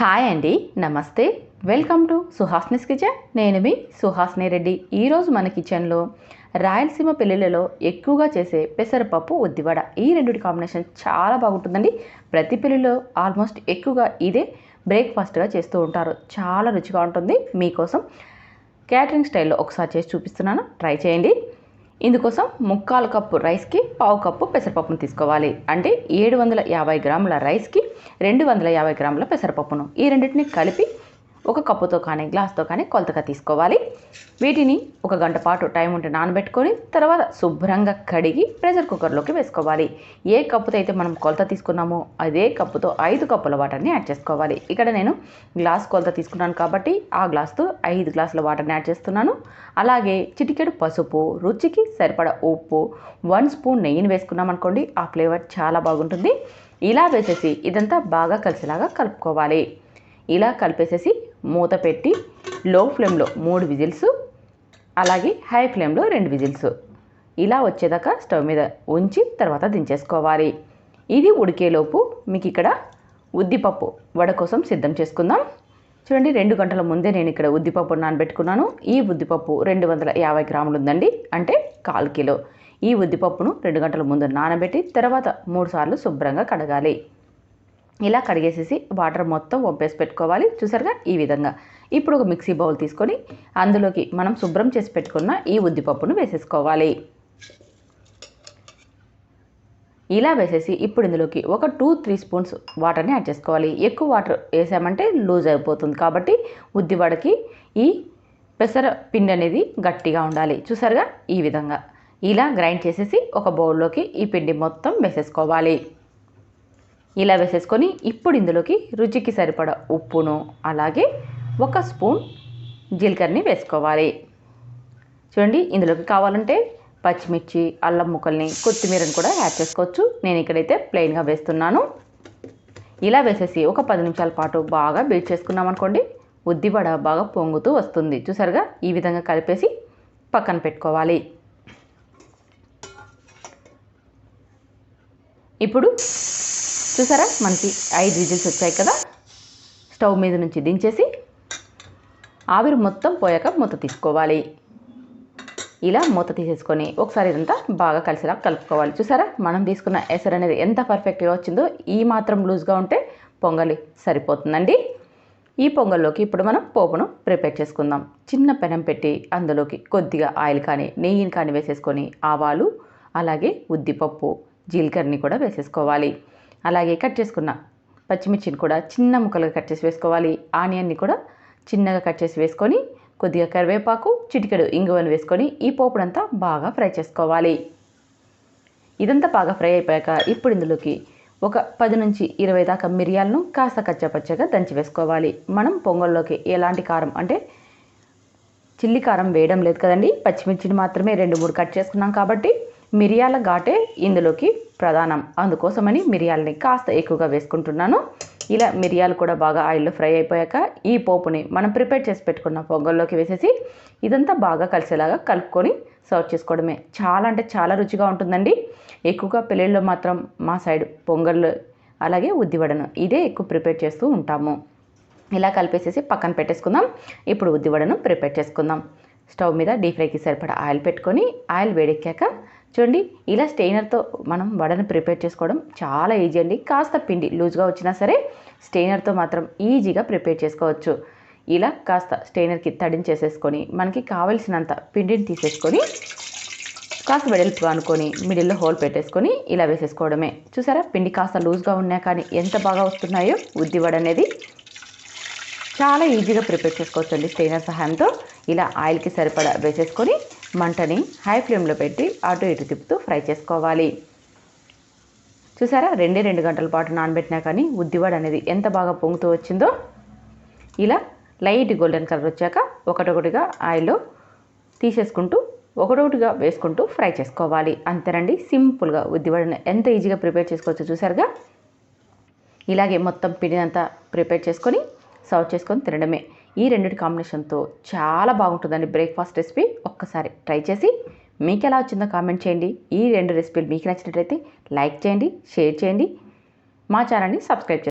Hi అండి నమస్తే. Welcome to Suhasini's kitchen. నేను మీ సుహాస్ని రెడ్డి. ఈరోజు మన కిచెన్లో రాయలసీమ పెళ్ళిళ్ళలో ఎక్కువగా చేసే పెసరపప్పు ఉద్దివడ. ఈ రెండింటి కాంబినేషన్ చాలా బాగుంటుందండి. ప్రతి పెళ్ళిలో ఆల్మోస్ట్ ఎక్కువగా ఇదే బ్రేక్ఫాస్ట్గా చేస్తూ ఉంటారు. చాలా రుచిగా ఉంటుంది. మీకోసం క్యాటరింగ్ స్టైల్లో ఒకసారి చేసి చూపిస్తున్నాను. ట్రై చేయండి. ఇందుకోసం ముక్కాలు కప్పు రైస్కి పావు కప్పు పెసరపప్పును తీసుకోవాలి. అంటే ఏడు వందల యాభై గ్రాముల రైస్కి రెండు వందల యాభై గ్రాముల పెసరపప్పును. ఈ రెండింటిని కలిపి ఒక కప్పుతో కానీ గ్లాస్తో కానీ కొలతగా తీసుకోవాలి. వీటిని ఒక గంట పాటు టైం ఉంటే నానబెట్టుకొని తర్వాత శుభ్రంగా కడిగి ప్రెషర్ కుక్కర్లోకి వేసుకోవాలి. ఏ కప్పుతో అయితే మనం కొలత తీసుకున్నామో అదే కప్పుతో ఐదు కప్పుల వాటర్ని యాడ్ చేసుకోవాలి. ఇక్కడ నేను గ్లాస్ కొలత తీసుకున్నాను కాబట్టి ఆ గ్లాస్తో ఐదు గ్లాసుల వాటర్ని యాడ్ చేస్తున్నాను. అలాగే చిటికెడు పసుపు రుచికి సరిపడా ఉప్పు వన్ స్పూన్ నెయ్యిని వేసుకున్నాం అనుకోండి ఆ ఫ్లేవర్ చాలా బాగుంటుంది. ఇలా వేసేసి ఇదంతా బాగా కలిసేలాగా కలుపుకోవాలి. ఇలా కలిపేసేసి మూత పెట్టి లో ఫ్లేమ్లో మూడు విజిల్స్ అలాగే హై ఫ్లేమ్లో రెండు విజిల్స్. ఇలా వచ్చేదాకా స్టవ్ మీద ఉంచి తర్వాత దించేసుకోవాలి. ఇది ఉడికేలోపు మీకు ఇక్కడ ఉద్దిపప్పు వడ కోసం సిద్ధం చేసుకుందాం. చూడండి రెండు గంటల ముందే నేను ఇక్కడ ఉద్దిపప్పు నానబెట్టుకున్నాను. ఈ ఉద్దిపప్పు రెండు వందల యాభై గ్రాములు ఉందండి అంటే కాల్ కిలో. ఈ ఉద్దిపప్పును రెండు గంటల ముందు నానబెట్టి తర్వాత మూడు సార్లు శుభ్రంగా కడగాలి. ఇలా కడిగేసేసి వాటర్ మొత్తం వంపేసి పెట్టుకోవాలి. చూసారుగా? ఈ విధంగా. ఇప్పుడు ఒక మిక్సీ బౌల్ తీసుకొని అందులోకి మనం శుభ్రం చేసి పెట్టుకున్న ఈ ఉద్దిపప్పును వేసేసుకోవాలి. ఇలా వేసేసి ఇప్పుడు ఇందులోకి ఒక టూ త్రీ స్పూన్స్ వాటర్ని యాడ్ చేసుకోవాలి. ఎక్కువ వాటర్ వేసామంటే లూజ్ అయిపోతుంది కాబట్టి ఉద్దివడకి ఈ పెసర పిండి అనేది గట్టిగా ఉండాలి. చూసారుగా? ఈ విధంగా. ఇలా గ్రైండ్ చేసేసి ఒక బౌల్లోకి ఈ పిండి మొత్తం వేసేసుకోవాలి. ఇలా వేసేసుకొని ఇప్పుడు ఇందులోకి రుచికి సరిపడా ఉప్పును అలాగే ఒక స్పూన్ జీలకర్రని వేసుకోవాలి. చూడండి ఇందులోకి కావాలంటే పచ్చిమిర్చి అల్లం ముక్కల్ని కొత్తిమీరని కూడా యాడ్ చేసుకోవచ్చు. నేను ఇక్కడైతే ప్లెయిన్గా వేస్తున్నాను. ఇలా వేసేసి ఒక పది నిమిషాల పాటు బాగా బీట్ చేసుకున్నాం అనుకోండి ఉద్దివడ బాగా పొంగుతూ వస్తుంది. చూసారుగా? ఈ విధంగా కలిపేసి పక్కన పెట్టుకోవాలి. ఇప్పుడు చూసారా? మనకి ఐదు విజిల్స్ వచ్చాయి కదా? స్టవ్ మీద నుంచి దించేసి ఆవిరి మొత్తం పోయాక మూత తీసుకోవాలి. ఇలా మూత తీసేసుకొని ఒకసారి ఇదంతా బాగా కలిసిలా కలుపుకోవాలి. చూసారా? మనం తీసుకున్న ఎసరు అనేది ఎంత పర్ఫెక్ట్గా వచ్చిందో ఈ మాత్రం లూజ్గా ఉంటే పొంగలి సరిపోతుందండి. ఈ పొంగల్లోకి ఇప్పుడు మనం పోపును ప్రిపేర్ చేసుకుందాం. చిన్న పెనం పెట్టి అందులోకి కొద్దిగా ఆయిల్ కానీ నెయ్యిని కానీ వేసేసుకొని ఆవాలు అలాగే ఉద్దిపప్పు జీలకర్రని కూడా వేసేసుకోవాలి. అలాగే కట్ చేసుకున్న పచ్చిమిర్చిని కూడా చిన్న ముక్కలుగా కట్ చేసి వేసుకోవాలి. ఆనియన్ని కూడా చిన్నగా కట్ చేసి వేసుకొని కొద్దిగా కరివేపాకు చిటికెడు ఇంగువను వేసుకొని ఈ పోపుడంతా బాగా ఫ్రై చేసుకోవాలి. ఇదంతా బాగా ఫ్రై అయిపోయాక ఇప్పుడు ఇందులోకి ఒక పది నుంచి ఇరవై దాకా మిరియాలను కాస్త కచ్చపచ్చగా దంచి వేసుకోవాలి. మనం పొంగల్లోకి ఎలాంటి కారం అంటే చిల్లి కారం వేయడం లేదు కదండి. పచ్చిమిర్చిని మాత్రమే రెండు మూడు కట్ చేసుకున్నాం కాబట్టి మిరియాల ఘాటే ఇందులోకి ప్రధానం. అందుకోసమని మిరియాలని కాస్త ఎక్కువగా వేసుకుంటున్నాను. ఇలా మిరియాలు కూడా బాగా ఆయిల్లో ఫ్రై అయిపోయాక ఈ పోపుని మనం ప్రిపేర్ చేసి పెట్టుకున్న పొంగల్లోకి వేసేసి ఇదంతా బాగా కలిసేలాగా కలుపుకొని సర్వ్ చేసుకోవడమే. చాలా అంటే చాలా రుచిగా ఉంటుందండి. ఎక్కువగా పెళ్ళిళ్ళలో మాత్రం మా సైడ్ పొంగల్ అలాగే ఉద్దివడను ఇదే ఎక్కువ ప్రిపేర్ చేస్తూ ఉంటాము. ఇలా కలిపేసేసి పక్కన పెట్టేసుకుందాం. ఇప్పుడు ఉద్దివడను ప్రిపేర్ చేసుకుందాం. స్టవ్ మీద డీప్ ఫ్రైకి సరిపడా ఆయిల్ పెట్టుకొని ఆయిల్ వేడెక్కాక చూడండి ఇలా స్టెయినర్తో మనం వడను ప్రిపేర్ చేసుకోవడం చాలా ఈజీ అండి. కాస్త పిండి లూజ్గా వచ్చినా సరే స్టెయినర్తో మాత్రం ఈజీగా ప్రిపేర్ చేసుకోవచ్చు. ఇలా కాస్త స్టెయినర్కి తడించేసేసుకొని మనకి కావలసినంత పిండిని తీసేసుకొని కాస్త వెడల్పుగా అనుకొని మిడిల్లో హోల్ పెట్టేసుకొని ఇలా వేసేసుకోవడమే. చూసారా? పిండి కాస్త లూజ్గా ఉన్నా కానీ ఎంత బాగా వస్తున్నాయో ఉద్దివడ అనేది చాలా ఈజీగా ప్రిపేర్ చేసుకోవచ్చు అండి స్టెయినర్ సహాయంతో. ఇలా ఆయిల్కి సరిపడా వేసేసుకొని మంటని హై ఫ్లేమ్లో పెట్టి అటు ఇటు తిప్పుతూ ఫ్రై చేసుకోవాలి. చూసారా? రెండే రెండు గంటల పాటు నానబెట్టినా కానీ ఉద్దివాడు అనేది ఎంత బాగా పొంగుతూ వచ్చిందో? ఇలా లైట్ గోల్డెన్ కలర్ వచ్చాక ఒకటొకటిగా ఆయిల్లో తీసేసుకుంటూ ఒకటొకటిగా వేసుకుంటూ ఫ్రై చేసుకోవాలి. అంతేనండి సింపుల్గా ఉద్దివాడని ఎంత ఈజీగా ప్రిపేర్ చేసుకోవచ్చు చూసారుగా? ఇలాగే మొత్తం పిండినంతా ప్రిపేర్ చేసుకొని సర్వ్ చేసుకొని తినడమే. ఈ రెండింటి కాంబినేషన్తో చాలా బాగుంటుందండి బ్రేక్ఫాస్ట్ రెసిపీ. ఒక్కసారి ట్రై చేసి మీకు ఎలా వచ్చిందో కామెంట్ చేయండి. ఈ రెండు రెసిపీలు మీకు నచ్చినట్లయితే లైక్ చేయండి షేర్ చేయండి. మా ఛానల్ని సబ్స్క్రైబ్ చేయండి.